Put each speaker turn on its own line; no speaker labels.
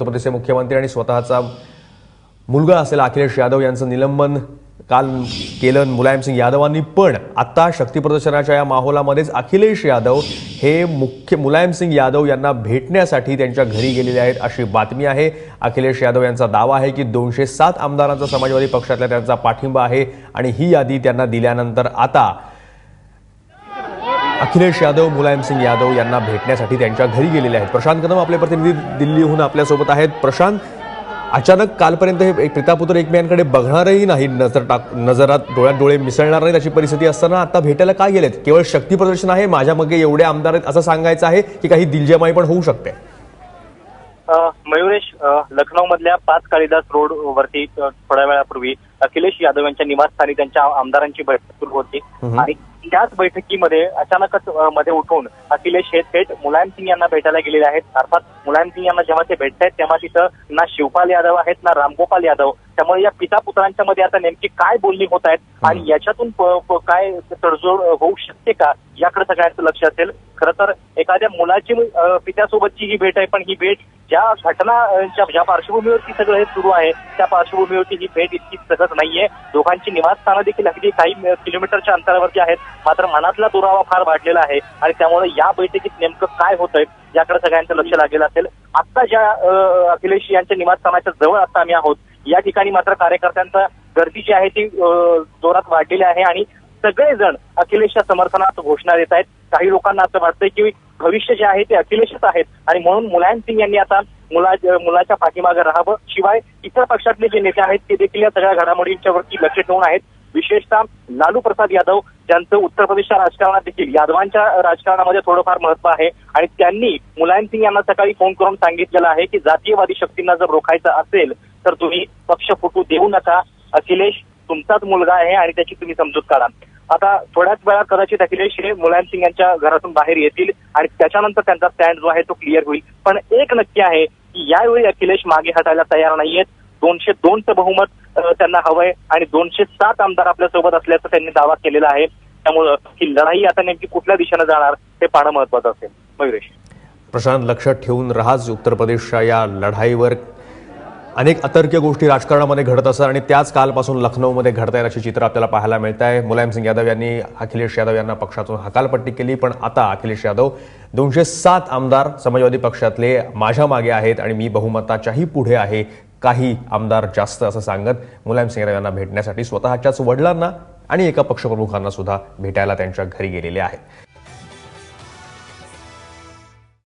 उत्तर प्रदेशचे मुख्यमंत्री आणि स्वतःचा मुलगा असेल अखिलेश यादव यांचं निलंबन काल केलं मुलायमसिंग यादवांनी पण आता शक्ती प्रदर्शनाच्या या माहोलामध्येच अखिलेश यादव हे मुख्य मुलायमसिंग यादव यांना भेटण्यासाठी त्यांच्या घरी गेलेले आहेत अशी बातमी आहे. अखिलेश यादव यांचा दावा आहे की दोनशे सात आमदारांचा समाजवादी पक्षातल्या त्यांचा पाठिंबा आहे आणि ही यादी त्यांना दिल्यानंतर आता अखिलेश यादव मुलायमसिंग यादव यांना भेटण्यासाठी त्यांच्या घरी गेलेले आहेत. प्रशांत कदम आपले प्रतिनिधी दिल्लीहून आपल्यासोबत आहेत. प्रशांत अचानक कालपर्यंत हे एक पितापुत्र एकमेकांकडे बघणारही नाही. नजर टाक नजरात डोळ्यात डोळे मिसळणार नाहीत अशी परिस्थिती असताना आता भेटायला काय गेलेत? केवळ शक्ती प्रदर्शन आहे? माझ्या मागे एवढे आमदार आहेत असं सांगायचं आहे की काही दिलजमाई पण होऊ शकते?
मयुरेश लखनौ मधल्या पाच कालिदास रोड वरती थोड्या वेळापूर्वी अखिलेश यादव यांच्या निवासस्थानी त्यांच्या आमदारांची बैठक सुरू होती. आणि त्याच बैठकीमध्ये अचानकच मध्ये उठून अखिलेश हे थेट मुलायम सिंग यांना भेटायला गेलेले आहेत. अर्थात मुलायम सिंग यांना जेव्हा ते भेटतायत तेव्हा तिथं ना शिवपाल यादव आहेत ना रामगोपाल यादव. त्यामुळे या पिता पुत्रांच्या मध्ये आता नेमकी काय बोलणी होत आहेत आणि याच्यातून काय तडजोड होऊ शकते का? याकडे सगळ्यांचं लक्ष असेल. खरं तर एखाद्या मुलाची पित्यासोबतची ही भेट आहे पण ही भेट ज्या घटनाच्या ज्या पार्श्वभूमीवरती सगळं हे सुरू आहे त्या पार्श्वभूमीवरती ही भेट इतकी सहज नाहीये. दोघांची निवासस्थानं देखील अगदी काही किलोमीटरच्या अंतरावरती आहेत. मात्र मनातला दुरावा फार वाढलेला आहे. आणि त्यामुळे या बैठकीत नेमकं काय होतंय याकडे सगळ्यांचं लक्ष लागलेलं असेल. आता ज्या अखिलेश यांच्या निवासस्थानाच्या जवळ आता आम्ही आहोत या ठिकाणी मात्र कार्यकर्त्यांचा गर्दी जी आहे ती जोरात वाढलेली आहे आणि सगळेजण अखिलेशच्या समर्थनात घोषणा देत आहेत. काही लोकांना असं वाटतंय की भविष्य जे आहे ते अखिलेशच आहेत आणि म्हणून मुलायम सिंग यांनी आता मुला मुलाच्या पाठीमागे राहावं. शिवाय इतर पक्षातले जे नेते आहेत ते देखील या सगळ्या घडामोडींच्या वरती लक्ष ठेवून आहेत. विशेषतः लालू प्रसाद यादव ज्यांचं उत्तर प्रदेशच्या राजकारणात देखील यादवांच्या राजकारणामध्ये थोडंफार महत्त्व आहे आणि त्यांनी मुलायम सिंग यांना सकाळी फोन करून सांगितलेलं आहे की जातीयवादी शक्तींना जर रोखायचं असेल तर तुम्ही पक्ष फुटू देऊ नका. अखिलेश तुमचाच मुलगा आहे आणि त्याची तुम्ही समजूत काढा. आता थोड्याच वेळात कदाचित अखिलेश हे मुलायम सिंग यांच्या घरातून बाहेर येतील आणि त्याच्यानंतर त्यांचा स्टँड जो आहे तो क्लिअर होईल. पण एक नक्की आहे की यावेळी अखिलेश मागे हटायला तयार नाहीयेत. दोनशे दोनचं बहुमत त्यांना हवंय आणि दोनशे सात आमदार आपल्यासोबत असल्याचा त्यांनी दावा केलेला आहे. त्यामुळं ही लढाई आता नेमकी कुठल्या दिशेनं जाणार हे पाहणं महत्वाचं असेल. मयुरेश.
प्रशांत लक्षात ठेवून राहाच उत्तर प्रदेशच्या या लढाईवर. अनेक अतर्क्य गोष्टी राजकारणामध्ये घडत असतात आणि त्याच कालपासून लखनौमध्ये घडत आहेत अशी चित्र आपल्याला पाहायला मिळत आहे मुलायम सिंग यादव यांनी अखिलेश यादव यांना पक्षातून हकालपट्टी केली पण आता अखिलेश यादव दोनशे सात आमदार समाजवादी पक्षातले माझ्या मागे आहेत आणि मी बहुमताच्याही पुढे आहे. काही आमदार जास्त असं सांगत मुलायमसिंग राव यांना भेटण्यासाठी स्वतःच्याच वडिलांना आणि एका पक्षप्रमुखांना सुद्धा भेटायला त्यांच्या घरी गेलेले आहेत.